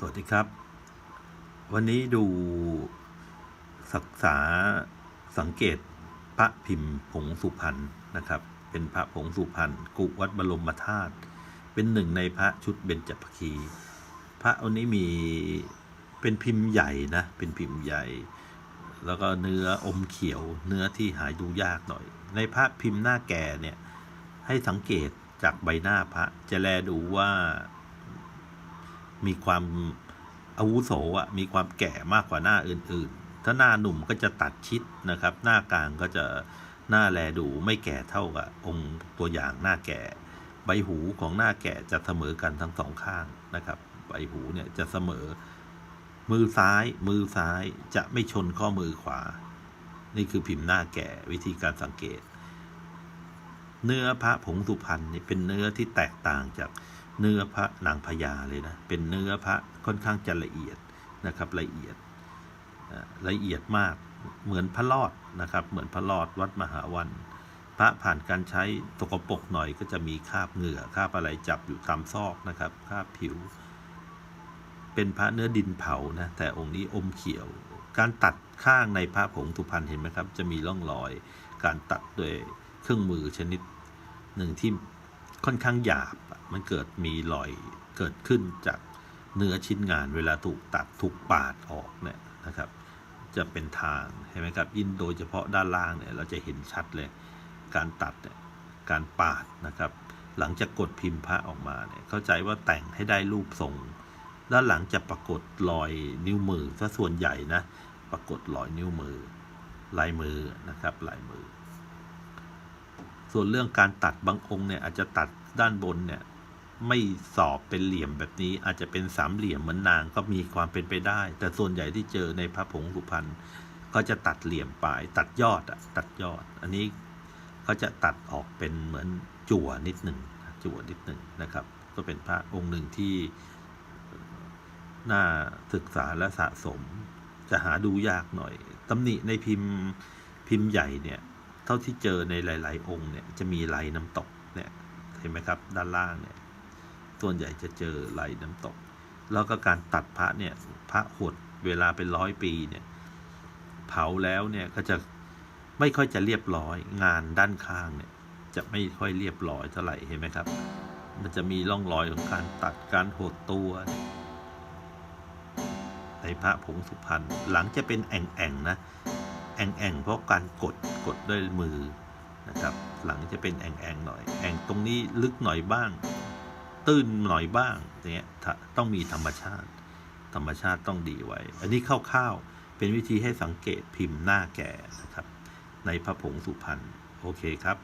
สวัสดีครับ วันนี้ดูศึกษาสังเกตพระพิมพ์ผงสุพรรณนะครับ เป็นพระผงสุพรรณกุวัดบรมธาตุเป็นหนึ่งในพระชุดเบญจภคี พระองค์นี้มีเป็นพิมพ์ใหญ่นะ เป็นพิมพ์ใหญ่ แล้วก็เนื้ออมเขียวเนื้อที่หายดูยากหน่อย ในพระพิมพ์หน้าแก่เนี่ยให้สังเกตจากใบหน้าพระจะแลดูว่า มีความอาวุโสอะมีความแก่มากกว่าหน้าอื่น ๆ ถ้าหน้าหนุ่มก็จะตัดชิดนะครับ หน้ากลางก็จะหน้าแลดูไม่แก่เท่ากับองค์ตัวอย่างหน้าแก่ ใบหูของหน้าแก่จะเสมอกันทั้งสองข้างนะครับ ใบหูเนี่ยจะเสมอ มือซ้าย มือซ้ายจะไม่ชนข้อมือขวา นี่คือพิมพ์หน้าแก่วิธีการสังเกต เนื้อพระผงสุพรรณนี่เป็นเนื้อที่แตกต่างจาก เนื้อพระนางพญาเลยนะ เป็นเนื้อพระค่อนข้างจะละเอียดนะครับละเอียดละเอียดมากเหมือนพระรอดนะครับ เหมือนพระรอดวัดมหาวัน พระผ่านการใช้ตกปรกหน่อยก็จะมีคราบเหงื่อคราบอะไรจับอยู่ตามซอกนะครับคราบผิว เป็นพระเนื้อดินเผานะแต่องค์นี้อมเขียว การตัดข้างในพระผงสุพรรณเห็นไหมครับ จะมีร่องรอย การตัดด้วยเครื่องมือชนิดหนึ่งที่ค่อนข้างหยาบ มันเกิดมีรอยเกิดขึ้นจากเนื้อชิ้นงานเวลาถูกตัดถูกปาดออกเนี่ยนะครับ จะเป็นทางเห็นไหมครับยิ่งโดยเฉพาะด้านล่างเนี่ยเราจะเห็นชัดเลยการตัดเนี่ยการปาดนะครับ หลังจากกดพิมพ์พระออกมาเนี่ยเข้าใจว่าแต่งให้ได้รูปทรง ด้านหลังจะปรากฏรอยนิ้วมือซะส่วนใหญ่นะปรากฏรอยนิ้วมือ ลายมือนะครับลายมือ ส่วนเรื่องการตัดบางองค์เนี่ยอาจจะตัดด้านบนเนี่ย ไม่สอบเป็นเหลี่ยมแบบนี้ อาจจะเป็นสามเหลี่ยมเหมือนนางก็มีความเป็นไปได้ แต่ส่วนใหญ่ที่เจอในพระผงสุพรรณก็จะตัดเหลี่ยมปลาย ตัดยอดอะตัดยอด อันนี้เขาจะตัดออกเป็นเหมือนจั่วนิดหนึ่งจั่วนิดหนึ่งนะครับ ก็เป็นพระองค์หนึ่งที่น่าศึกษาและสะสม จะหาดูยากหน่อยตำหนิในพิมพ์พิมพ์ใหญ่เนี่ยเท่าที่เจอในหลาย ๆ องค์เนี่ยจะมีลายน้ำตกเนี่ยเห็นไหมครับ ด้านล่างเนี่ย ส่วนใหญ่จะเจอลายน้ำตก แล้วก็การตัดพระเนี่ยพระหดเวลาเป็นร้อยปีเนี่ยเผาแล้วเนี่ยก็จะไม่ค่อยจะเรียบร้อย งานด้านข้างเนี่ยจะไม่ค่อยเรียบร้อยเท่าไหร่เห็นไหมครับ มันจะมีร่องรอยของการตัดการหดตัวในพระผงสุพรรณหลังจะเป็นแอ่งๆนะแอ่งๆเพราะการกดกดด้วยมือนะครับ หลังจะเป็นแอ่งๆหน่อย แอ่งตรงนี้ลึกหน่อยบ้าง ตื้นหน่อยบ้างเนี่ยถ้าต้องมีธรรมชาติ ธรรมชาติต้องดีไว้ อันนี้คร่าวๆเป็นวิธีให้สังเกตพิมพ์หน้าแก่นะครับ ในพระผงสุพรรณโอเคครับ